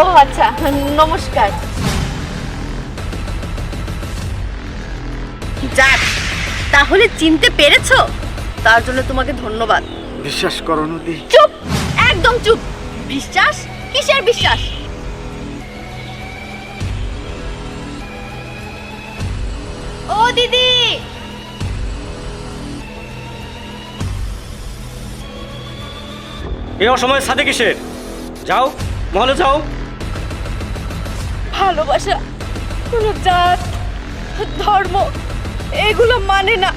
ও আচ্ছা নমস্কার। যাক তাহলে চিনতে পেরেছ? তার জন্য তোমাকে ধন্যবাদ। বিশ্বাস করো নদী চুপ একদম চুপ। বিশ্বাস? কিসের বিশ্বাস? দিদি। এ অসময় সাথে কিসের? যাও মহলে যাও। ভালোবাসা কোনো জাত ধর্ম এগুলো মানে না।